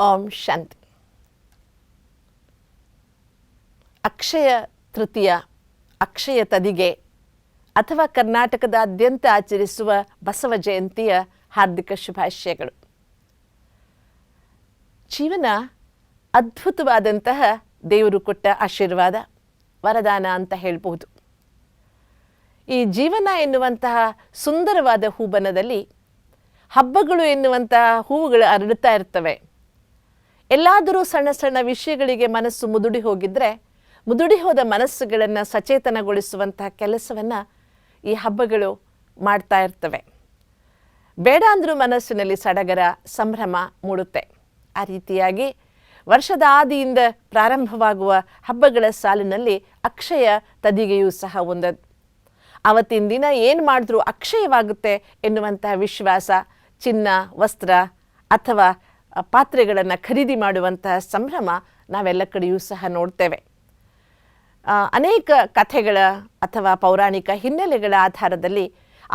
ಓಂ ಶಾಂತಿ ಅಕ್ಷಯ ತೃತೀಯ ಅಕ್ಷಯ ತದಿಗೆ ಅಥವಾ ಕರ್ನಾಟಕದಾದ್ಯಂತ ಆಚರಿಸುವ ಬಸವ ಜಯಂತಿಯ ಹಾರ್ದಿಕ ಶುಭಾಶಯಗಳು ಜೀವನ ಅದ್ಭುತವಾದಂತಹ ದೇವರು ಕೊಟ್ಟ ಆಶೀರ್ವಾದ ವರದಾನ ಅಂತ ಹೇಳ್ಬೋದು ಈ ಜೀವನ ಎನ್ನುವಂತಹ ಸುಂದರವಾದ ಹೂಬನದಲ್ಲಿ ಹಬ್ಬಗಳು ಎನ್ನುವಂತಹ ಹೂವುಗಳು ಅರಳುತ್ತಾ ಇರ್ತವೆ. ಎಲ್ಲಾದರೂ ಸಣ್ಣ ಸಣ್ಣ ವಿಷಯಗಳಿಗೆ ಮನಸ್ಸು ಮುದುಡಿ ಹೋಗಿದ್ರೆ, ಮುದುಡಿ ಹೋದ ಮನಸ್ಸುಗಳನ್ನು ಸಚೇತನಗೊಳಿಸುವಂತಹ ಕೆಲಸವನ್ನು ಈ ಹಬ್ಬಗಳು ಮಾಡ್ತಾ ಇರ್ತವೆ. ಬೇಡ ಅಂದರೂ ಮನಸ್ಸಿನಲ್ಲಿ ಸಡಗರ, ಸಂಭ್ರಮ ಮೂಡುತ್ತೆ. ಆ ರೀತಿಯಾಗಿ ವರ್ಷದ ಆದಿಯಿಂದ ಪ್ರಾರಂಭವಾಗುವ ಹಬ್ಬಗಳ ಸಾಲಿನಲ್ಲಿ ಅಕ್ಷಯ ತದಿಗೆಯೂ ಸಹ ಒಂದದ್ದು. ಅವತ್ತಿನ ದಿನ ಏನು ಮಾಡಿದ್ರೂ ಅಕ್ಷಯವಾಗುತ್ತೆ ಎನ್ನುವಂತಹ ವಿಶ್ವಾಸ, ಚಿನ್ನ, ವಸ್ತ್ರ ಅಥವಾ ಪಾತ್ರೆಗಳನ್ನು ಖರೀದಿ ಮಾಡುವಂತಹ ಸಂಭ್ರಮ ನಾವೆಲ್ಲ ಕಡೆಯೂ ಸಹ ನೋಡ್ತೇವೆ. ಅನೇಕ ಕಥೆಗಳ ಅಥವಾ ಪೌರಾಣಿಕ ಹಿನ್ನೆಲೆಗಳ ಆಧಾರದಲ್ಲಿ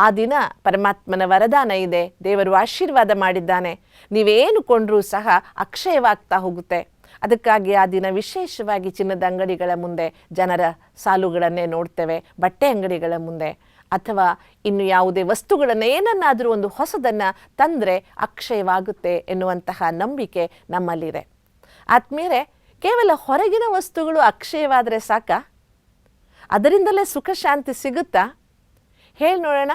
ಆ ದಿನ ಪರಮಾತ್ಮನ ವರದಾನ ಇದೆ, ದೇವರು ಆಶೀರ್ವಾದ ಮಾಡಿದ್ದಾನೆ, ನೀವೇನು ಕೊಂಡರೂ ಸಹ ಅಕ್ಷಯವಾಗ್ತಾ ಹೋಗುತ್ತೆ. ಅದಕ್ಕಾಗಿ ಆ ದಿನ ವಿಶೇಷವಾಗಿ ಚಿನ್ನದ ಅಂಗಡಿಗಳ ಮುಂದೆ ಜನರ ಸಾಲುಗಳನ್ನೇ ನೋಡ್ತೇವೆ, ಬಟ್ಟೆ ಅಂಗಡಿಗಳ ಮುಂದೆ. ಅಥವಾ ಇನ್ನು ಯಾವುದೇ ವಸ್ತುಗಳನ್ನು ಏನನ್ನಾದರೂ ಒಂದು ಹೊಸದನ್ನು ತಂದರೆ ಅಕ್ಷಯವಾಗುತ್ತೆ ಎನ್ನುವಂತಹ ನಂಬಿಕೆ ನಮ್ಮಲ್ಲಿದೆ. ಆತ್ಮೀಯರೇ, ಕೇವಲ ಹೊರಗಿನ ವಸ್ತುಗಳು ಅಕ್ಷಯವಾದರೆ ಸಾಕಾ? ಅದರಿಂದಲೇ ಸುಖ ಶಾಂತಿ ಸಿಗುತ್ತಾ? ಹೇಳಿ ನೋಡೋಣ.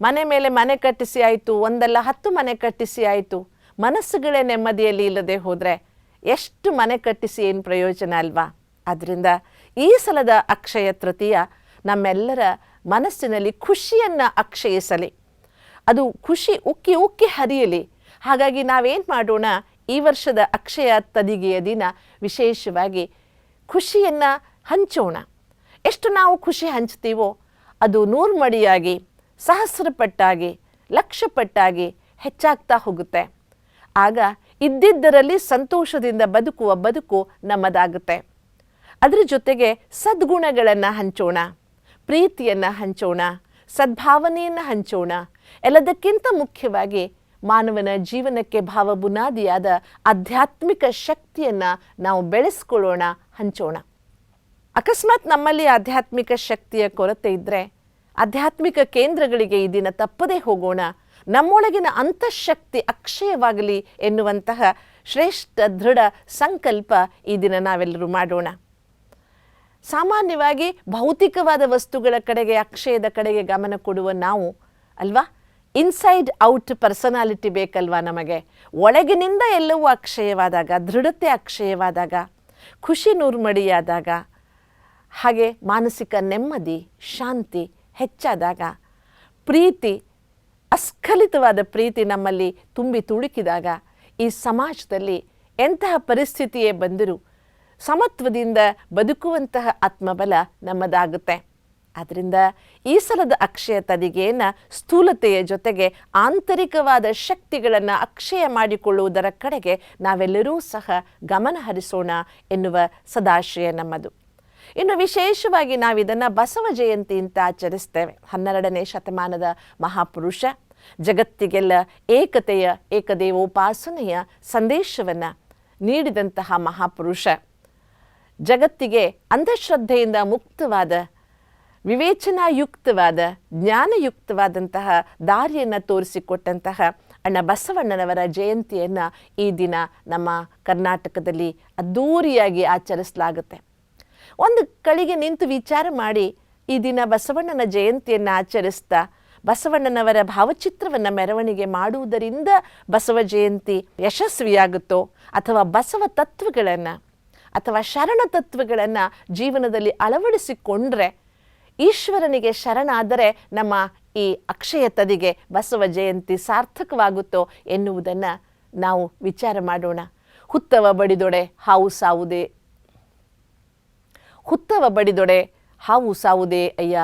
ಮನೆ ಮೇಲೆ ಮನೆ ಕಟ್ಟಿಸಿ ಆಯಿತು, ಒಂದಲ್ಲ ಹತ್ತು ಮನೆ ಕಟ್ಟಿಸಿ ಆಯಿತು. ಮನಸ್ಸುಗಳೇ ನೆಮ್ಮದಿಯಲ್ಲಿ ಇಲ್ಲದೆ ಹೋದರೆ ಎಷ್ಟು ಮನೆ ಕಟ್ಟಿಸಿ ಏನು ಪ್ರಯೋಜನ ಅಲ್ವಾ? ಆದ್ದರಿಂದ ಈ ಸಲದ ಅಕ್ಷಯ ತೃತೀಯ ನಮ್ಮೆಲ್ಲರ ಮನಸ್ಸಿನಲ್ಲಿ ಖುಷಿಯನ್ನು ಅಕ್ಷಯಿಸಲಿ. ಅದು ಖುಷಿ ಉಕ್ಕಿ ಉಕ್ಕಿ ಹರಿಯಲಿ. ಹಾಗಾಗಿ ನಾವೇನು ಮಾಡೋಣ? ಈ ವರ್ಷದ ಅಕ್ಷಯ ತದಿಗೆಯ ದಿನ ವಿಶೇಷವಾಗಿ ಖುಷಿಯನ್ನು ಹಂಚೋಣ. ಎಷ್ಟು ನಾವು ಖುಷಿ ಹಂಚ್ತೀವೋ ಅದು ನೂರು ಮಡಿಯಾಗಿ ಸಹಸ್ರ ಪಟ್ಟಾಗಿ ಹೆಚ್ಚಾಗ್ತಾ ಹೋಗುತ್ತೆ. ಆಗ ಇದ್ದಿದ್ದರಲ್ಲಿ ಸಂತೋಷದಿಂದ ಬದುಕುವ ಬದುಕು ನಮ್ಮದಾಗುತ್ತೆ. ಅದರ ಜೊತೆಗೆ ಸದ್ಗುಣಗಳನ್ನು ಹಂಚೋಣ, ಪ್ರೀತಿಯನ್ನು ಹಂಚೋಣ, ಸದ್ಭಾವನೆಯನ್ನು ಹಂಚೋಣ, ಎಲ್ಲದಕ್ಕಿಂತ ಮುಖ್ಯವಾಗಿ ಮಾನವನ ಜೀವನಕ್ಕೆ ಭಾವ ಬುನಾದಿಯಾದ ಆಧ್ಯಾತ್ಮಿಕ ಶಕ್ತಿಯನ್ನು ನಾವು ಬೆಳೆಸ್ಕೊಳ್ಳೋಣ, ಹಂಚೋಣ. ಅಕಸ್ಮಾತ್ ನಮ್ಮಲ್ಲಿ ಆಧ್ಯಾತ್ಮಿಕ ಶಕ್ತಿಯ ಕೊರತೆ ಇದ್ದರೆ ಆಧ್ಯಾತ್ಮಿಕ ಕೇಂದ್ರಗಳಿಗೆ ಈ ದಿನ ತಪ್ಪದೇ ಹೋಗೋಣ ನಮ್ಮೊಳಗಿನ ಅಂತಃಶಕ್ತಿ ಅಕ್ಷಯವಾಗಲಿ ಎನ್ನುವಂತಹ ಶ್ರೇಷ್ಠ ದೃಢ ಸಂಕಲ್ಪ ಈ ದಿನ ನಾವೆಲ್ಲರೂ ಮಾಡೋಣ. ಸಾಮಾನ್ಯವಾಗಿ ಭೌತಿಕವಾದ ವಸ್ತುಗಳ ಕಡೆಗೆ, ಅಕ್ಷಯದ ಕಡೆಗೆ ಗಮನ ಕೊಡುವ ನಾವು, ಅಲ್ವಾ? ಇನ್ಸೈಡ್ ಔಟ್ ಪರ್ಸನಾಲಿಟಿ ಬೇಕಲ್ವಾ ನಮಗೆ? ಒಳಗಿನಿಂದ ಎಲ್ಲವೂ ಅಕ್ಷಯವಾದಾಗ, ದೃಢತೆ ಅಕ್ಷಯವಾದಾಗ, ಖುಷಿ ನೂರ್ಮಡಿಯಾದಾಗ, ಹಾಗೆ ಮಾನಸಿಕ ನೆಮ್ಮದಿ, ಶಾಂತಿ ಹೆಚ್ಚಾದಾಗ, ಪ್ರೀತಿ ಅಸ್ಖಲಿತವಾದ ಪ್ರೀತಿ ನಮ್ಮಲ್ಲಿ ತುಂಬಿ ತುಳುಕಿದಾಗ ಈ ಸಮಾಜದಲ್ಲಿ ಎಂತಹ ಪರಿಸ್ಥಿತಿಯೇ ಬಂದರೂ ಸಮತ್ವದಿಂದ ಬದುಕುವಂತಹ ಆತ್ಮಬಲ ನಮ್ಮದಾಗುತ್ತೆ. ಆದ್ದರಿಂದ ಈ ಸಲದ ಅಕ್ಷಯ ತದಿಗೆಯನ್ನು ಸ್ಥೂಲತೆಯ ಜೊತೆಗೆ ಆಂತರಿಕವಾದ ಶಕ್ತಿಗಳನ್ನು ಅಕ್ಷಯ ಮಾಡಿಕೊಳ್ಳುವುದರ ಕಡೆಗೆ ನಾವೆಲ್ಲರೂ ಸಹ ಗಮನ ಹರಿಸೋಣ ಎನ್ನುವ ಸದಾಶಯ ನಮ್ಮದು. ಇನ್ನು ವಿಶೇಷವಾಗಿ ನಾವು ಇದನ್ನು ಬಸವ ಜಯಂತಿ ಅಂತ ಆಚರಿಸ್ತೇವೆ. ಹನ್ನೆರಡನೇ ಶತಮಾನದ ಮಹಾಪುರುಷ. ಜಗತ್ತಿಗೆಲ್ಲ ಏಕತೆಯ, ಏಕದೇವೋಪಾಸನೆಯ ಸಂದೇಶವನ್ನು ನೀಡಿದಂತಹ ಮಹಾಪುರುಷ. ಜಗತ್ತಿಗೆ ಅಂಧಶ್ರದ್ಧೆಯಿಂದ ಮುಕ್ತವಾದ, ವಿವೇಚನಾಯುಕ್ತವಾದ, ಜ್ಞಾನಯುಕ್ತವಾದಂತಹ ದಾರಿಯನ್ನು ತೋರಿಸಿಕೊಟ್ಟಂತಹ ಅಣ್ಣ ಬಸವಣ್ಣನವರ ಜಯಂತಿಯನ್ನು ಈ ದಿನ ನಮ್ಮ ಕರ್ನಾಟಕದಲ್ಲಿ ಅದ್ಧೂರಿಯಾಗಿ ಆಚರಿಸಲಾಗುತ್ತೆ. ಒಂದು ಕಳಿಗೆ ನಿಂತು ವಿಚಾರ ಮಾಡಿ, ಈ ದಿನ ಬಸವಣ್ಣನ ಜಯಂತಿಯನ್ನು ಆಚರಿಸ್ತಾ, ಬಸವಣ್ಣನವರ ಭಾವಚಿತ್ರವನ್ನು ಮೆರವಣಿಗೆ ಮಾಡುವುದರಿಂದ ಬಸವ ಜಯಂತಿ ಯಶಸ್ವಿಯಾಗುತ್ತೋ ಅಥವಾ ಬಸವ ತತ್ವಗಳನ್ನು ಅಥವಾ ಶರಣ ತತ್ವಗಳನ್ನು ಜೀವನದಲ್ಲಿ ಅಳವಡಿಸಿಕೊಂಡ್ರೆ ಈಶ್ವರನಿಗೆ ಶರಣಾದರೆ ನಮ್ಮ ಈ ಅಕ್ಷಯ ತದಿಗೆ ಬಸವ ಜಯಂತಿ ಸಾರ್ಥಕವಾಗುತ್ತೋ ಎನ್ನುವುದನ್ನು ನಾವು ವಿಚಾರ ಮಾಡೋಣ. ಹುತ್ತವ ಬಡಿದೊಡೆ ಹಾವು ಸಾವುದೇ ಹುತ್ತವ ಬಡಿದೊಡೆ, ಹಾವು ಸಾವುದೇ ಅಯ್ಯ?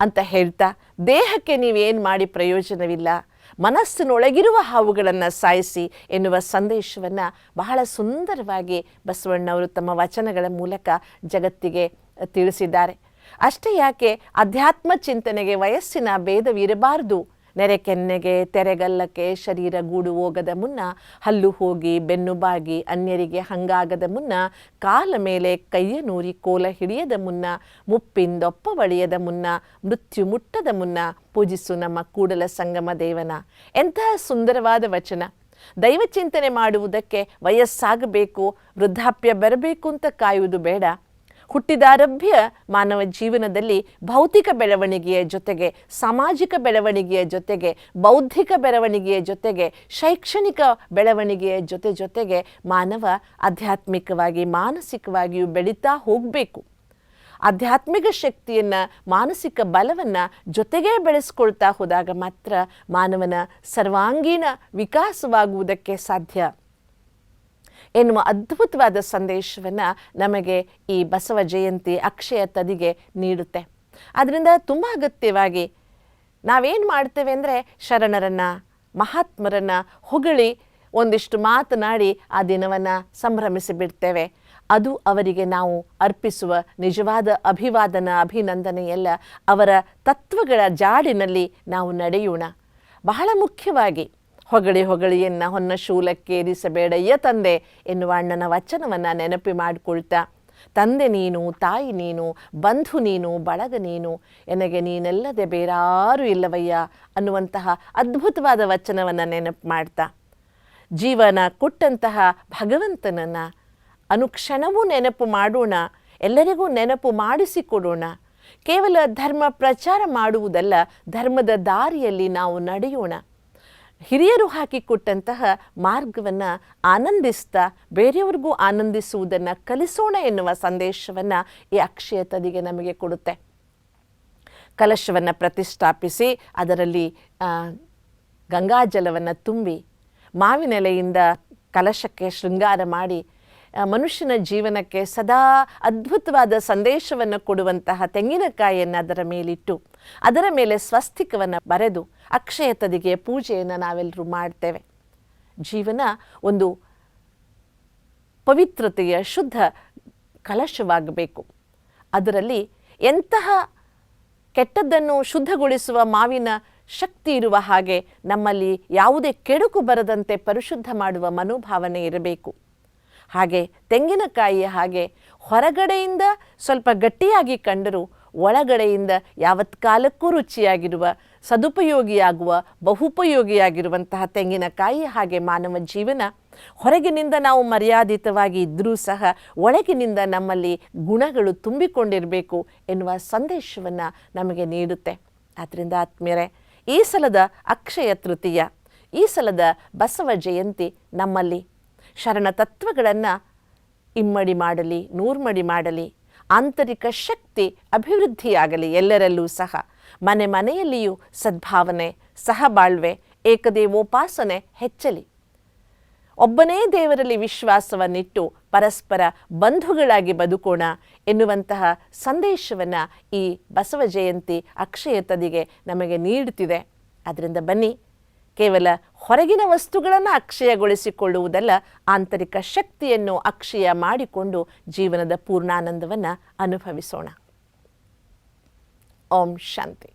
ಅಂತ ಹೇಳ್ತಾ, ದೇಹಕ್ಕೆ ನೀವೇನು ಮಾಡಿ ಪ್ರಯೋಜನವಿಲ್ಲ? ಮನಸ್ಸಿನೊಳಗಿರುವ ಹಾವುಗಳನ್ನು ಸಾಯಿಸಿ ಎನ್ನುವ ಸಂದೇಶವನ್ನು ಬಹಳ ಸುಂದರವಾಗಿ ಬಸವಣ್ಣವರು ತಮ್ಮ ವಚನಗಳ ಮೂಲಕ ಜಗತ್ತಿಗೆ ತಿಳಿಸಿದ್ದಾರೆ. ಅಷ್ಟೇ ಯಾಕೆ, ಅಧ್ಯಾತ್ಮ ಚಿಂತನೆಗೆ ವಯಸ್ಸಿನ ಭೇದವಿರಬಾರದು. ನೆರೆ ಕೆನ್ನೆಗೆ ತೆರೆಗಲ್ಲಕ್ಕೆ ಶರೀರ ಗೂಡು ಹೋಗದ ಮುನ್ನ, ಹಲ್ಲು ಹೋಗಿ, ಬೆನ್ನು ಬಾಗಿ, ಅನ್ಯರಿಗೆ ಹಂಗಾಗದ ಮುನ್ನ, ಕಾಲ ಮೇಲೆ ಕೈಯ ನೂರಿ ಕೋಲ ಹಿಡಿಯದ ಮುನ್ನ ಮುಪ್ಪಿಂದೊಪ್ಪ ಮುನ್ನ, ಮೃತ್ಯು ಮುಟ್ಟದ ಮುನ್ನ, ಪೂಜಿಸು ನಮ್ಮ ಕೂಡಲ ಸಂಗಮ ದೇವನ. ಎಂತಹ ಸುಂದರವಾದ ವಚನ. ದೈವ ಚಿಂತನೆ ಮಾಡುವುದಕ್ಕೆ ವಯಸ್ಸಾಗಬೇಕು, ವೃದ್ಧಾಪ್ಯ ಬರಬೇಕು ಅಂತ ಕಾಯುವುದು ಬೇಡ. ಹುಟ್ಟಿದಾರಭ್ಯ ಮಾನವ ಜೀವನದಲ್ಲಿ ಭೌತಿಕ ಬೆಳವಣಿಗೆಯ ಜೊತೆಗೆ, ಸಾಮಾಜಿಕ ಬೆಳವಣಿಗೆಯ ಜೊತೆಗೆ, ಬೌದ್ಧಿಕ ಬೆಳವಣಿಗೆಯ ಜೊತೆಗೆ, ಶೈಕ್ಷಣಿಕ ಬೆಳವಣಿಗೆಯ ಜೊತೆ ಜೊತೆಗೆ ಮಾನವ ಆಧ್ಯಾತ್ಮಿಕವಾಗಿ, ಮಾನಸಿಕವಾಗಿಯೂ ಬೆಳೀತಾ ಹೋಗಬೇಕು. ಆಧ್ಯಾತ್ಮಿಕ ಶಕ್ತಿಯನ್ನು, ಮಾನಸಿಕ ಬಲವನ್ನು ಜೊತೆಗೇ ಬೆಳೆಸ್ಕೊಳ್ತಾ ಹೋದಾಗ ಮಾತ್ರ ಮಾನವನ ಸರ್ವಾಂಗೀಣ ವಿಕಾಸವಾಗುವುದಕ್ಕೆ ಸಾಧ್ಯ. ಎನ್ನುವ ಅದ್ಭುತವಾದ ಸಂದೇಶವನ್ನು ನಮಗೆ ಈ ಬಸವ ಜಯಂತಿ ಅಕ್ಷಯ ತದಿಗೆ ನೀಡುತ್ತೆ. ಅದರಿಂದ ತುಂಬ ಅಗತ್ಯವಾಗಿ ನಾವೇನು ಮಾಡ್ತೇವೆ ಅಂದರೆ ಶರಣರನ್ನು, ಮಹಾತ್ಮರನ್ನು ಹೊಗಳಿ ಒಂದಿಷ್ಟು ಮಾತನಾಡಿ ಆ ದಿನವನ್ನು ಸಂಭ್ರಮಿಸಿ ಬಿಡ್ತೇವೆ. ಅದು ಅವರಿಗೆ ನಾವು ಅರ್ಪಿಸುವ ನಿಜವಾದ ಅಭಿವಾದನ, ಅಭಿನಂದನೆಯೆಲ್ಲ ಅವರ ತತ್ವಗಳ ಜಾಡಿನಲ್ಲಿ ನಾವು ನಡೆಯೋಣ. ಬಹಳ ಮುಖ್ಯವಾಗಿ ಹೊಗಳಿ ಹೊಗಳಿಯನ್ನ ಹೊನ್ನ ಶೂಲಕ್ಕೇರಿಸಬೇಡಯ್ಯ ತಂದೆ ಎನ್ನುವ ಅಣ್ಣನ ವಚನವನ್ನು ನೆನಪಿ ಮಾಡಿಕೊಳ್ತಾ, ತಂದೆ ನೀನು, ತಾಯಿ ನೀನು, ಬಂಧು ನೀನು, ಬಳಗ ನೀನು, ಎನಗೆ ನೀನೆಲ್ಲದೆ ಬೇರಾರು ಇಲ್ಲವಯ್ಯ ಅನ್ನುವಂತಹ ಅದ್ಭುತವಾದ ವಚನವನ್ನು ನೆನಪು ಮಾಡ್ತಾ, ಜೀವನ ಕೊಟ್ಟಂತಹ ಭಗವಂತನನ್ನು ಅನುಕ್ಷಣವೂ ನೆನಪು ಮಾಡೋಣ, ಎಲ್ಲರಿಗೂ ನೆನಪು ಮಾಡಿಸಿಕೊಡೋಣ, ಕೇವಲ ಧರ್ಮ ಪ್ರಚಾರ ಮಾಡುವುದಲ್ಲ, ಧರ್ಮದ ದಾರಿಯಲ್ಲಿ ನಾವು ನಡೆಯೋಣ. ಹಿರಿಯರು ಹಾಕಿಕೊಟ್ಟಂತಹ ಮಾರ್ಗವನ್ನು ಆನಂದಿಸ್ತಾ ಬೇರೆಯವ್ರಿಗೂ ಆನಂದಿಸುವುದನ್ನು ಕಲಿಸೋಣ ಎನ್ನುವ ಸಂದೇಶವನ್ನು ಈ ಅಕ್ಷಯ ತದಿಗೆ ನಮಗೆ ಕೊಡುತ್ತೆ. ಕಲಶವನ್ನು ಪ್ರತಿಷ್ಠಾಪಿಸಿ ಅದರಲ್ಲಿ ಗಂಗಾಜಲವನ್ನು ತುಂಬಿ ಮಾವಿನೆಲೆಯಿಂದ ಕಲಶಕ್ಕೆ ಶೃಂಗಾರ ಮಾಡಿ ಮನುಷ್ಯನ ಜೀವನಕ್ಕೆ ಸದಾ ಅದ್ಭುತವಾದ ಸಂದೇಶವನ್ನು ಕೊಡುವಂತಹ ತೆಂಗಿನಕಾಯಿಯನ್ನು ಅದರ ಮೇಲಿಟ್ಟು, ಅದರ ಮೇಲೆ ಸ್ವಸ್ತಿಕವನ್ನು ಬರೆದು ಅಕ್ಷಯ ತದಿಗೆ ಪೂಜೆಯನ್ನು ನಾವೆಲ್ಲರೂ ಮಾಡ್ತೇವೆ. ಜೀವನ ಒಂದು ಪವಿತ್ರತೆಯ ಶುದ್ಧ ಕಲಶವಾಗಬೇಕು. ಅದರಲ್ಲಿ ಎಂತಹ ಕೆಟ್ಟದ್ದನ್ನು ಶುದ್ಧಗೊಳಿಸುವ ಮಾವಿನ ಶಕ್ತಿ ಇರುವ ಹಾಗೆ ನಮ್ಮಲ್ಲಿ ಯಾವುದೇ ಕೆಡುಕು ಬರದಂತೆ ಪರಿಶುದ್ಧ ಮಾಡುವ ಮನೋಭಾವನೆ ಇರಬೇಕು. ಹಾಗೆ ತೆಂಗಿನಕಾಯಿಯ ಹಾಗೆ ಹೊರಗಡೆಯಿಂದ ಸ್ವಲ್ಪ ಗಟ್ಟಿಯಾಗಿ ಕಂಡರೂ ಒಳಗಡೆಯಿಂದ ಯಾವತ್ ಕಾಲಕ್ಕೂ ರುಚಿಯಾಗಿರುವ, ಸದುಪಯೋಗಿಯಾಗುವ, ಬಹುಪಯೋಗಿಯಾಗಿರುವಂತಹ ತೆಂಗಿನಕಾಯಿ ಹಾಗೆ ಮಾನವ ಜೀವನ ಹೊರಗಿನಿಂದ ನಾವು ಮರ್ಯಾದಿತವಾಗಿ ಇದ್ದರೂ ಸಹ ಒಳಗಿನಿಂದ ನಮ್ಮಲ್ಲಿ ಗುಣಗಳು ತುಂಬಿಕೊಂಡಿರಬೇಕು ಎನ್ನುವ ಸಂದೇಶವನ್ನು ನಮಗೆ ನೀಡುತ್ತೆ. ಆದ್ದರಿಂದ ಆತ್ಮೀಯರೇ, ಈ ಸಲದ ಅಕ್ಷಯ ತೃತೀಯ, ಈ ಸಲದ ಬಸವ ಜಯಂತಿ ನಮ್ಮಲ್ಲಿ ಶರಣ ತತ್ವಗಳನ್ನು ಇಮ್ಮಡಿ ಮಾಡಲಿ, ನೂರ್ಮಡಿ ಮಾಡಲಿ, ಆಂತರಿಕ ಶಕ್ತಿ ಅಭಿವೃದ್ಧಿಯಾಗಲಿ ಎಲ್ಲರಲ್ಲೂ ಸಹ. ಮನೆ ಮನೆಯಲ್ಲಿಯೂ ಸದ್ಭಾವನೆ, ಸಹಬಾಳ್ವೆ, ಏಕದೇವೋಪಾಸನೆ ಹೆಚ್ಚಲಿ. ಒಬ್ಬನೇ ದೇವರಲ್ಲಿ ವಿಶ್ವಾಸವನ್ನಿಟ್ಟು ಪರಸ್ಪರ ಬಂಧುಗಳಾಗಿ ಬದುಕೋಣ ಎನ್ನುವಂತಹ ಸಂದೇಶವನ್ನು ಈ ಬಸವ ಜಯಂತಿ ಅಕ್ಷಯ ತದಿಗೆ ನಮಗೆ ನೀಡುತ್ತಿದೆ ಅದರಿಂದ ಬನ್ನಿ. ಕೇವಲ ಹೊರಗಿನ ವಸ್ತುಗಳನ್ನು ಅಕ್ಷಯಗೊಳಿಸಿಕೊಳ್ಳುವುದಲ್ಲ ಆಂತರಿಕ ಶಕ್ತಿಯನ್ನು ಅಕ್ಷಯ ಮಾಡಿಕೊಂಡು ಜೀವನದ ಪೂರ್ಣಾನಂದವನ್ನು ಅನುಭವಿಸೋಣ. ಓಂ ಶಾಂತಿ.